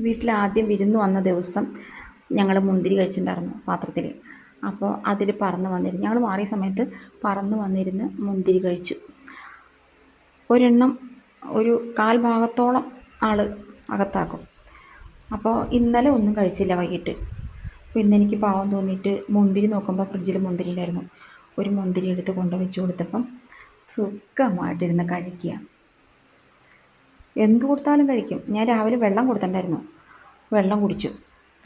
വീട്ടിൽ ആദ്യം വിരുന്ന് വന്ന ദിവസം ഞങ്ങൾ മുന്തിരി കഴിച്ചിട്ടുണ്ടായിരുന്നു പാത്രത്തിൽ അപ്പോൾ അതിൽ പറന്ന് വന്നിരുന്നു. ഞങ്ങൾ മാറിയ സമയത്ത് പറന്ന് വന്നിരുന്ന് മുന്തിരി കഴിച്ചു. ഒരെണ്ണം ഒരു കാൽ ഭാഗത്തോളം ആൾ അകത്താക്കും. അപ്പോൾ ഇന്നലെ ഒന്നും കഴിച്ചില്ല വൈകിട്ട്. അപ്പോൾ ഇന്നെനിക്ക് പാവം തോന്നിയിട്ട് മുന്തിരി നോക്കുമ്പോൾ ഫ്രിഡ്ജിൽ മുന്തിരി ഉണ്ടായിരുന്നു. ഒരു മുന്തിരി എടുത്ത് കൊണ്ടുവച്ച് കൊടുത്തപ്പം സുഖമായിട്ടിരുന്ന് കഴിക്കുക. എന്ത് കൊടുത്താലും കഴിക്കും. ഞാൻ രാവിലെ വെള്ളം കൊടുത്തിട്ടുണ്ടായിരുന്നു. വെള്ളം കുടിച്ചു.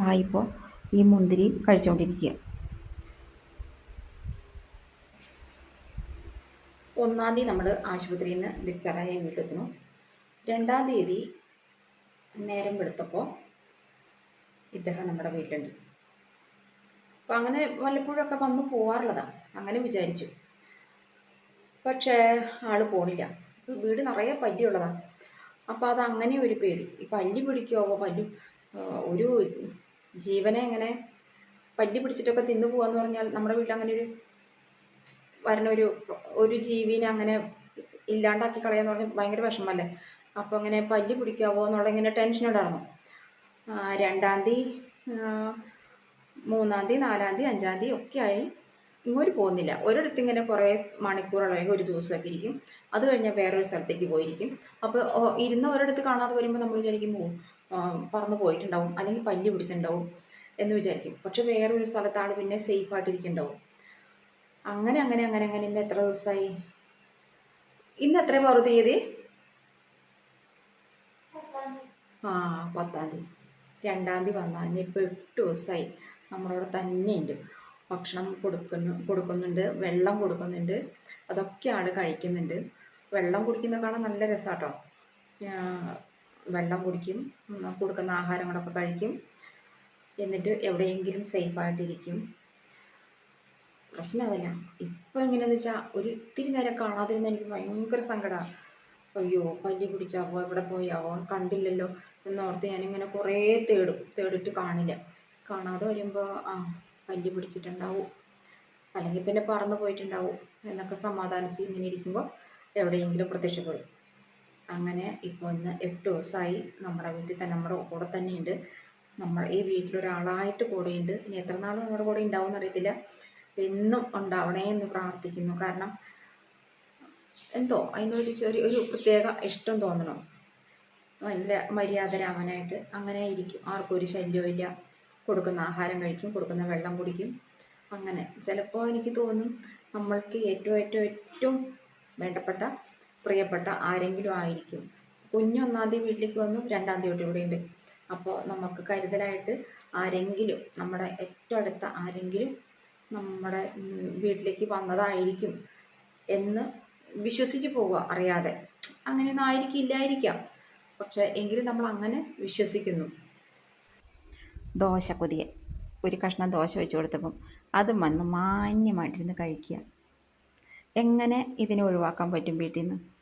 ആയിപ്പോൾ ഈ മുന്തിരി കഴിച്ചുകൊണ്ടിരിക്കുക ഒന്നാം തീയതി നമ്മൾ ആശുപത്രിയിൽ നിന്ന് ഡിസ്ചാർജ് ആയി വീട്ടിലെത്തുന്നു രണ്ടാം തീയതി നേരം വെളുത്തപ്പോൾ ഇദ്ദേഹം നമ്മുടെ വീട്ടിലുണ്ട്. അപ്പം അങ്ങനെ വല്ലപ്പോഴൊക്കെ വന്ന് പോവാറുള്ളതാണ് അങ്ങനെ വിചാരിച്ചു. പക്ഷേ ആൾ പോണില്ല. വീട് നിറയെ പല്ലിയുള്ളതാണ് അപ്പോൾ അത് അങ്ങനെ ഒരു പേടി. ഈ പല്ലി പിടിക്കുമോ പല്ലു ഒരു ജീവനെ എങ്ങനെ പല്ലി പിടിച്ചിട്ടൊക്കെ തിന്നു പോകാന്ന് പറഞ്ഞാൽ നമ്മുടെ വീട്ടിൽ അങ്ങനെ ഒരു വരണ ഒരു ഒരു ജീവിനെ അങ്ങനെ ഇല്ലാണ്ടാക്കി കളയാന്ന് പറഞ്ഞാൽ ഭയങ്കര വിഷമല്ലേ? അപ്പോൾ അങ്ങനെ പല്ലി പിടിക്കാവോ എന്നുള്ള ഇങ്ങനെ ടെൻഷൻ ഉണ്ടായിരുന്നു രണ്ടാം തീയതി മൂന്നാം തീയതി നാലാം തീയതി അഞ്ചാം തീയതി ഒക്കെ ആയി. ഇങ്ങോട്ട് പോകുന്നില്ല. ഒരിടത്ത് ഇങ്ങനെ കുറേ മണിക്കൂർ അല്ലെങ്കിൽ ഒരു ദിവസമൊക്കെ ഇരിക്കും. അത് കഴിഞ്ഞാൽ വേറൊരു സ്ഥലത്തേക്ക് പോയിരിക്കും. അപ്പോൾ ഇരുന്ന ഒരിടത്ത് കാണാതെ വരുമ്പോൾ നമ്മൾ വിചാരിക്കും പറന്ന് പോയിട്ടുണ്ടാവും. അല്ലെങ്കിൽ പല്ലി പിടിച്ചിട്ടുണ്ടാവും എന്ന് വിചാരിക്കും. പക്ഷെ വേറൊരു സ്ഥലത്താണ് പിന്നെ സേഫ് ആയിട്ടിരിക്കുന്നുണ്ടാവും അങ്ങനെ അങ്ങനെ അങ്ങനെ അങ്ങനെ ഇന്ന് എത്ര ദിവസമായി ഇന്ന് എത്ര പറ തീയതി? ആ പത്താം തീയതി. രണ്ടാം തീയതി വന്നാൽ ഇനിയിപ്പോൾ എട്ട് ദിവസമായി നമ്മളവിടെ തന്നെയുണ്ട്. ഭക്ഷണം കൊടുക്കുന്നു കൊടുക്കുന്നുണ്ട് വെള്ളം കൊടുക്കുന്നുണ്ട്. അതൊക്കെ ആൾ കഴിക്കുന്നുണ്ട്. വെള്ളം കുടിക്കുന്ന കാണാൻ നല്ല രസമാട്ടോ വെള്ളം കുടിക്കും കൊടുക്കുന്ന ആഹാരങ്ങളൊക്കെ കഴിക്കും. എന്നിട്ട് എവിടെയെങ്കിലും സേഫായിട്ടിരിക്കും പ്രശ്നം അതല്ല ഇപ്പം എങ്ങനെയാന്ന് വെച്ചാൽ ഒരു ഇത്തിരി നേരം കാണാതിരുന്ന എനിക്ക് ഭയങ്കര സങ്കടമാണ് അയ്യോ പല്ലി പിടിച്ചാവോ എവിടെ പോയാവോ കണ്ടില്ലല്ലോ എന്നോർത്ത് ഞാനിങ്ങനെ കുറേ തേടും. തേടിട്ട് കാണില്ല. കാണാതെ വരുമ്പോൾ ആ പല്ലി പിടിച്ചിട്ടുണ്ടാവും അല്ലെങ്കിൽ പിന്നെ പറന്ന് പോയിട്ടുണ്ടാവും എന്നൊക്കെ സമാധാനിച്ച് ഇങ്ങനെ ഇരിക്കുമ്പോൾ എവിടെയെങ്കിലും പ്രത്യക്ഷപ്പെടും. അങ്ങനെ ഇപ്പോൾ ഇന്ന് എട്ട് ദിവസമായി നമ്മുടെ വീട്ടിൽ തന്നെ നമ്മുടെ കൂടെ തന്നെയുണ്ട്. നമ്മൾ ഈ വീട്ടിലൊരാളായിട്ട് കൂടെയുണ്ട്. ഇനി എത്ര നാൾ നമ്മുടെ കൂടെ ഉണ്ടാവും എന്നറിയത്തില്ല എന്നും ഉണ്ടാവണേ എന്ന് പ്രാർത്ഥിക്കുന്നു. കാരണം എന്തോ അതിനൊരു ചെറിയ ഒരു പ്രത്യേക ഇഷ്ടം തോന്നണം. നല്ല മര്യാദരാവാനായിട്ട് അങ്ങനെ ഇരിക്കും. ആർക്കും ഒരു ശല്യവും ഇല്ല. കൊടുക്കുന്ന ആഹാരം കഴിക്കും കൊടുക്കുന്ന വെള്ളം കുടിക്കും. അങ്ങനെ ചിലപ്പോൾ എനിക്ക് തോന്നും നമ്മൾക്ക് ഏറ്റവും ഏറ്റവും ഏറ്റവും വേണ്ടപ്പെട്ട പ്രിയപ്പെട്ട ആരെങ്കിലും ആയിരിക്കും. കുഞ്ഞ് ഒന്നാം തീയതി വീട്ടിലേക്ക് വന്നു രണ്ടാം തീയതി തൊട്ട് ഇവിടെയുണ്ട്. അപ്പോൾ നമുക്ക് കരുതലായിട്ട് ആരെങ്കിലും നമ്മുടെ ഏറ്റവും അടുത്ത ആരെങ്കിലും നമ്മുടെ വീട്ടിലേക്ക് വന്നതായിരിക്കും എന്ന് വിശ്വസിച്ച് പോവുക അറിയാതെ. അങ്ങനെയൊന്നും ആയിരിക്കില്ലായിരിക്കാം പക്ഷെ എങ്കിലും നമ്മൾ അങ്ങനെ വിശ്വസിക്കുന്നു. ദോശ കൊതിയ. ഒരു കഷ്ണം ദോശ വെച്ച് കൊടുത്തപ്പം അത് വന്ന് മാന്യമായിട്ടിരുന്ന് കഴിക്കുക. എങ്ങനെ ഇതിനെ ഒഴിവാക്കാൻ പറ്റും വീട്ടിൽ നിന്ന്?